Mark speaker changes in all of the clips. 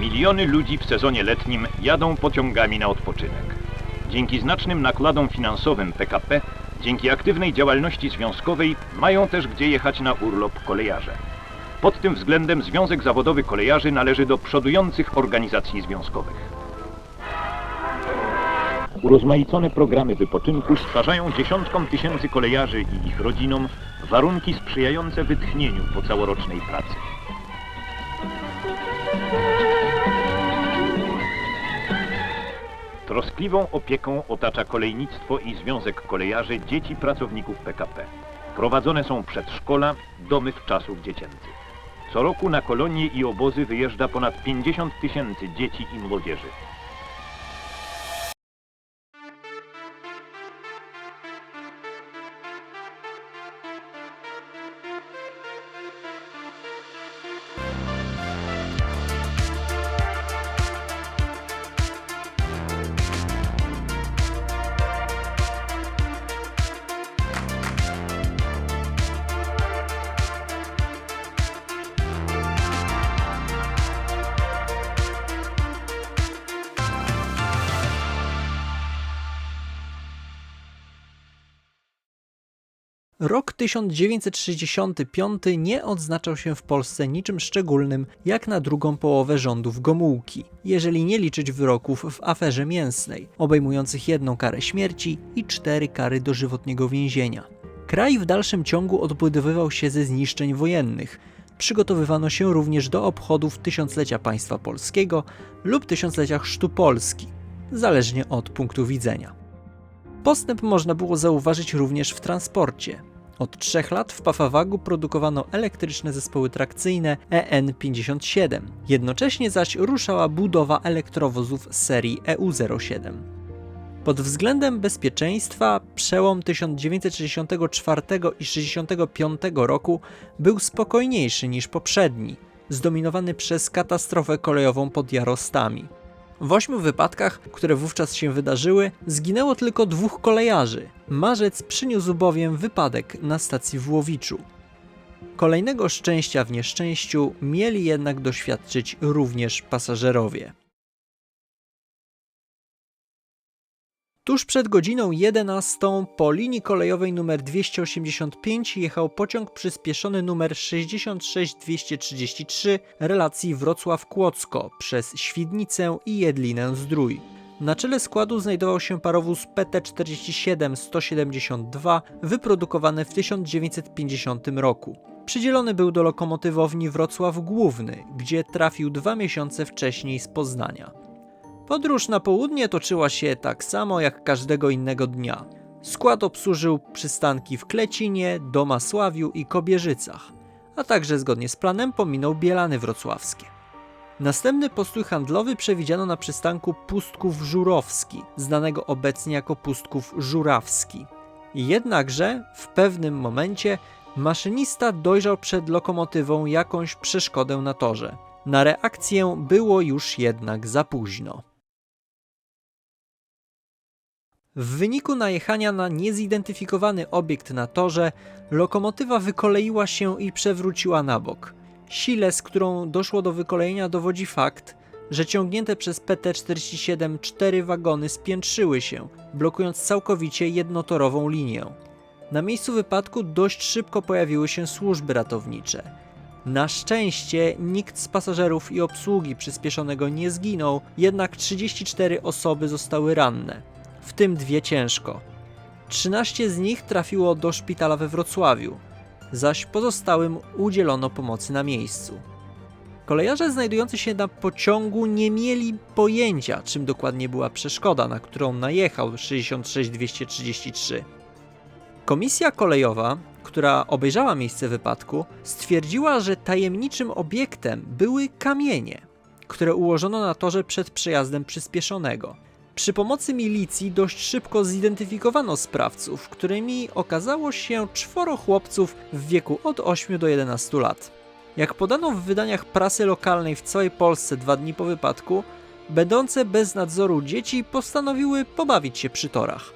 Speaker 1: Miliony ludzi w sezonie letnim jadą pociągami na odpoczynek. Dzięki znacznym nakładom finansowym PKP, dzięki aktywnej działalności związkowej mają też gdzie jechać na urlop kolejarze. Pod tym względem Związek Zawodowy Kolejarzy należy do przodujących organizacji związkowych. Urozmaicone programy wypoczynku stwarzają dziesiątkom tysięcy kolejarzy i ich rodzinom warunki sprzyjające wytchnieniu po całorocznej pracy. Troskliwą opieką otacza kolejnictwo i Związek Kolejarzy dzieci pracowników PKP. Prowadzone są przedszkola, domy wczasów dziecięcych. Co roku na kolonie i obozy wyjeżdża ponad 50 tysięcy dzieci i młodzieży.
Speaker 2: Rok 1965 nie odznaczał się w Polsce niczym szczególnym jak na drugą połowę rządów Gomułki, jeżeli nie liczyć wyroków w aferze mięsnej, obejmujących jedną karę śmierci i cztery kary dożywotniego więzienia. Kraj w dalszym ciągu odbudowywał się ze zniszczeń wojennych. Przygotowywano się również do obchodów tysiąclecia państwa polskiego lub tysiąclecia chrztu Polski, zależnie od punktu widzenia. Postęp można było zauważyć również w transporcie. Od trzech lat w Pafawagu produkowano elektryczne zespoły trakcyjne E EN57. Jednocześnie zaś ruszała budowa elektrowozów serii E EU07. Pod względem bezpieczeństwa przełom 1964 i 1965 roku był spokojniejszy niż poprzedni, zdominowany przez katastrofę kolejową pod Jarostami. W ośmiu wypadkach, które wówczas się wydarzyły, zginęło tylko dwóch kolejarzy. Marzec przyniósł bowiem wypadek na stacji w Łowiczu. Kolejnego szczęścia w nieszczęściu mieli jednak doświadczyć również pasażerowie. Tuż przed godziną 11 po linii kolejowej nr 285 jechał pociąg przyspieszony numer 66233 relacji Wrocław-Kłodzko przez Świdnicę i Jedlinę-Zdrój. Na czele składu znajdował się parowóz PT-47-172 wyprodukowany w 1950 roku. Przydzielony był do lokomotywowni Wrocław Główny, gdzie trafił dwa miesiące wcześniej z Poznania. Podróż na południe toczyła się tak samo jak każdego innego dnia. Skład obsłużył przystanki w Klecinie, Domasławiu i Kobierzycach, a także zgodnie z planem pominął Bielany Wrocławskie. Następny postój handlowy przewidziano na przystanku Pustków Żurowski, znanego obecnie jako Pustków Żurawski. Jednakże w pewnym momencie maszynista dojrzał przed lokomotywą jakąś przeszkodę na torze. Na reakcję było już jednak za późno. W wyniku najechania na niezidentyfikowany obiekt na torze, lokomotywa wykoleiła się i przewróciła na bok. Sile, z którą doszło do wykolejenia, dowodzi fakt, że ciągnięte przez PT-47 cztery wagony spiętrzyły się, blokując całkowicie jednotorową linię. Na miejscu wypadku dość szybko pojawiły się służby ratownicze. Na szczęście nikt z pasażerów i obsługi przyspieszonego nie zginął, jednak 34 osoby zostały ranne, w tym dwie ciężko. 13 z nich trafiło do szpitala we Wrocławiu, zaś pozostałym udzielono pomocy na miejscu. Kolejarze znajdujący się na pociągu nie mieli pojęcia, czym dokładnie była przeszkoda, na którą najechał 66233. Komisja kolejowa, która obejrzała miejsce wypadku, stwierdziła, że tajemniczym obiektem były kamienie, które ułożono na torze przed przejazdem przyspieszonego. Przy pomocy milicji dość szybko zidentyfikowano sprawców, którymi okazało się czworo chłopców w wieku od 8 do 11 lat. Jak podano w wydaniach prasy lokalnej w całej Polsce dwa dni po wypadku, będące bez nadzoru dzieci postanowiły pobawić się przy torach.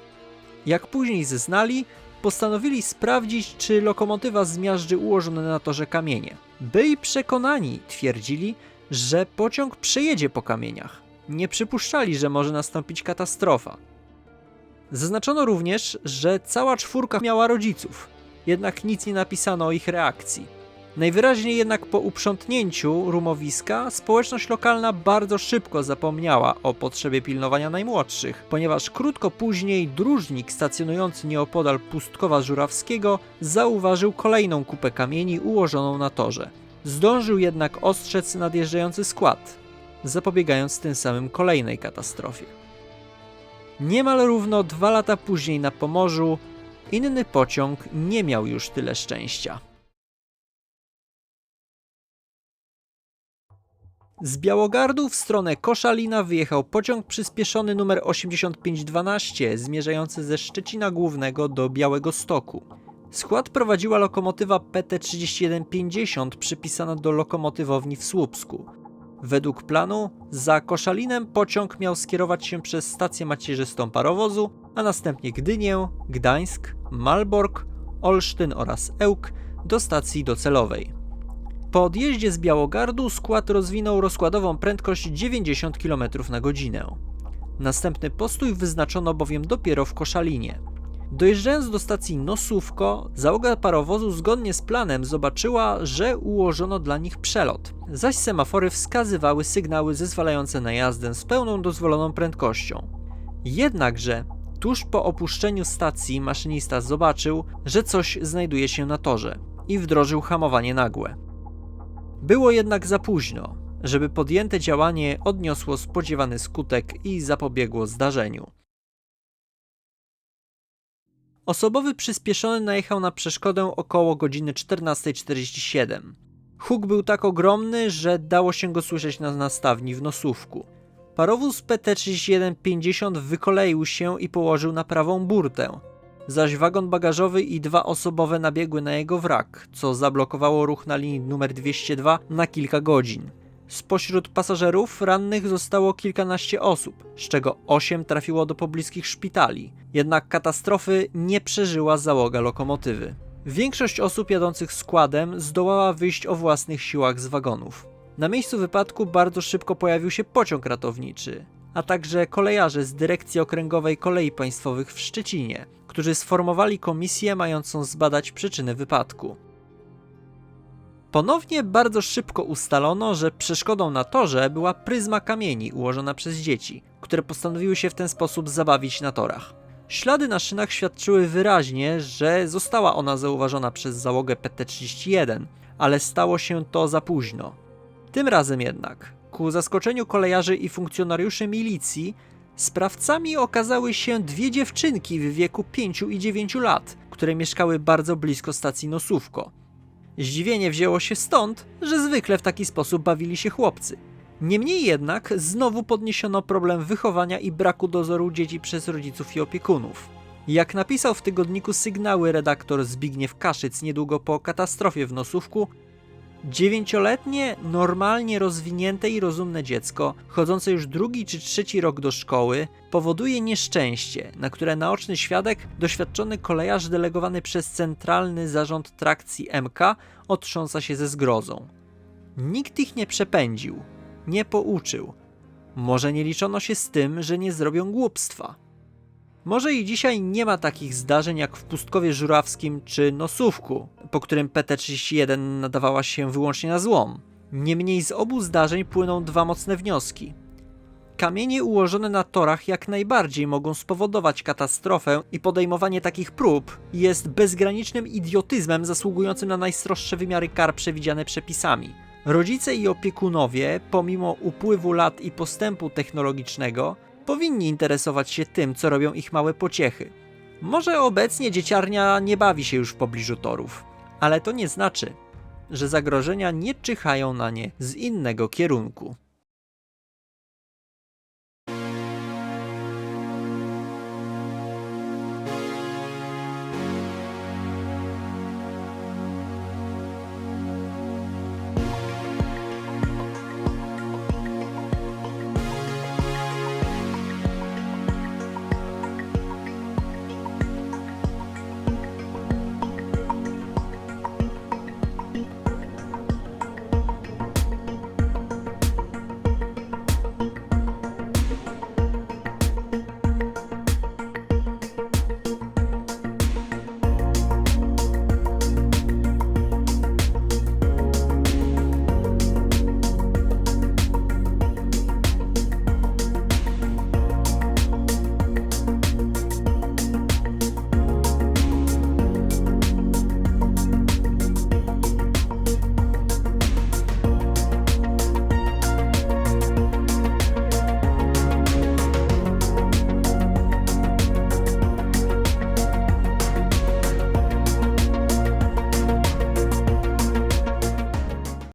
Speaker 2: Jak później zeznali, postanowili sprawdzić, czy lokomotywa zmiażdży ułożone na torze kamienie. Byli przekonani, twierdzili, że pociąg przejedzie po kamieniach. Nie przypuszczali, że może nastąpić katastrofa. Zaznaczono również, że cała czwórka miała rodziców, jednak nic nie napisano o ich reakcji. Najwyraźniej jednak po uprzątnięciu rumowiska społeczność lokalna bardzo szybko zapomniała o potrzebie pilnowania najmłodszych, ponieważ krótko później dróżnik stacjonujący nieopodal Pustkowa Żurawskiego zauważył kolejną kupę kamieni ułożoną na torze. Zdążył jednak ostrzec nadjeżdżający skład, zapobiegając tym samym kolejnej katastrofie. Niemal równo dwa lata później na Pomorzu inny pociąg nie miał już tyle szczęścia. Z Białogardu w stronę Koszalina wyjechał pociąg przyspieszony numer 8512 zmierzający ze Szczecina Głównego do Białego Stoku. Skład prowadziła lokomotywa PT3150 przypisana do lokomotywowni w Słupsku. Według planu za Koszalinem pociąg miał skierować się przez stację macierzystą parowozu, a następnie Gdynię, Gdańsk, Malbork, Olsztyn oraz Ełk do stacji docelowej. Po odjeździe z Białogardu skład rozwinął rozkładową prędkość 90 km na godzinę. Następny postój wyznaczono bowiem dopiero w Koszalinie. Dojeżdżając do stacji Nosówko, załoga parowozu zgodnie z planem zobaczyła, że ułożono dla nich przelot, zaś semafory wskazywały sygnały zezwalające na jazdę z pełną dozwoloną prędkością. Jednakże tuż po opuszczeniu stacji maszynista zobaczył, że coś znajduje się na torze i wdrożył hamowanie nagłe. Było jednak za późno, żeby podjęte działanie odniosło spodziewany skutek i zapobiegło zdarzeniu. Osobowy przyspieszony najechał na przeszkodę około godziny 14.47. Huk był tak ogromny, że dało się go słyszeć na nastawni w nosówku. Parowóz PT3150 wykoleił się i położył na prawą burtę, zaś wagon bagażowy i dwa osobowe nabiegły na jego wrak, co zablokowało ruch na linii numer 202 na kilka godzin. Spośród pasażerów rannych zostało kilkanaście osób, z czego osiem trafiło do pobliskich szpitali. Jednak katastrofy nie przeżyła załoga lokomotywy. Większość osób jadących składem zdołała wyjść o własnych siłach z wagonów. Na miejscu wypadku bardzo szybko pojawił się pociąg ratowniczy, a także kolejarze z Dyrekcji Okręgowej Kolei Państwowych w Szczecinie, którzy sformowali komisję mającą zbadać przyczyny wypadku. Ponownie bardzo szybko ustalono, że przeszkodą na torze była pryzma kamieni ułożona przez dzieci, które postanowiły się w ten sposób zabawić na torach. Ślady na szynach świadczyły wyraźnie, że została ona zauważona przez załogę PT-31, ale stało się to za późno. Tym razem jednak, ku zaskoczeniu kolejarzy i funkcjonariuszy milicji, sprawcami okazały się dwie dziewczynki w wieku 5 i 9 lat, które mieszkały bardzo blisko stacji Nosówko. Zdziwienie wzięło się stąd, że zwykle w taki sposób bawili się chłopcy. Niemniej jednak znowu podniesiono problem wychowania i braku dozoru dzieci przez rodziców i opiekunów. Jak napisał w tygodniku Sygnały redaktor Zbigniew Kaszyc niedługo po katastrofie w Nosówku, dziewięcioletnie, normalnie rozwinięte i rozumne dziecko, chodzące już drugi czy trzeci rok do szkoły, powoduje nieszczęście, na które naoczny świadek, doświadczony kolejarz delegowany przez Centralny Zarząd Trakcji MK, otrząsa się ze zgrozą. Nikt ich nie przepędził, nie pouczył. Może nie liczono się z tym, że nie zrobią głupstwa. Może i dzisiaj nie ma takich zdarzeń jak w Pustkowie Żurawskim czy Nosówku, po którym PT-31 nadawała się wyłącznie na złom. Niemniej z obu zdarzeń płyną dwa mocne wnioski. Kamienie ułożone na torach jak najbardziej mogą spowodować katastrofę i podejmowanie takich prób jest bezgranicznym idiotyzmem zasługującym na najstroższe wymiary kar przewidziane przepisami. Rodzice i opiekunowie, pomimo upływu lat i postępu technologicznego, powinni interesować się tym, co robią ich małe pociechy. Może obecnie dzieciarnia nie bawi się już w pobliżu torów, ale to nie znaczy, że zagrożenia nie czyhają na nie z innego kierunku.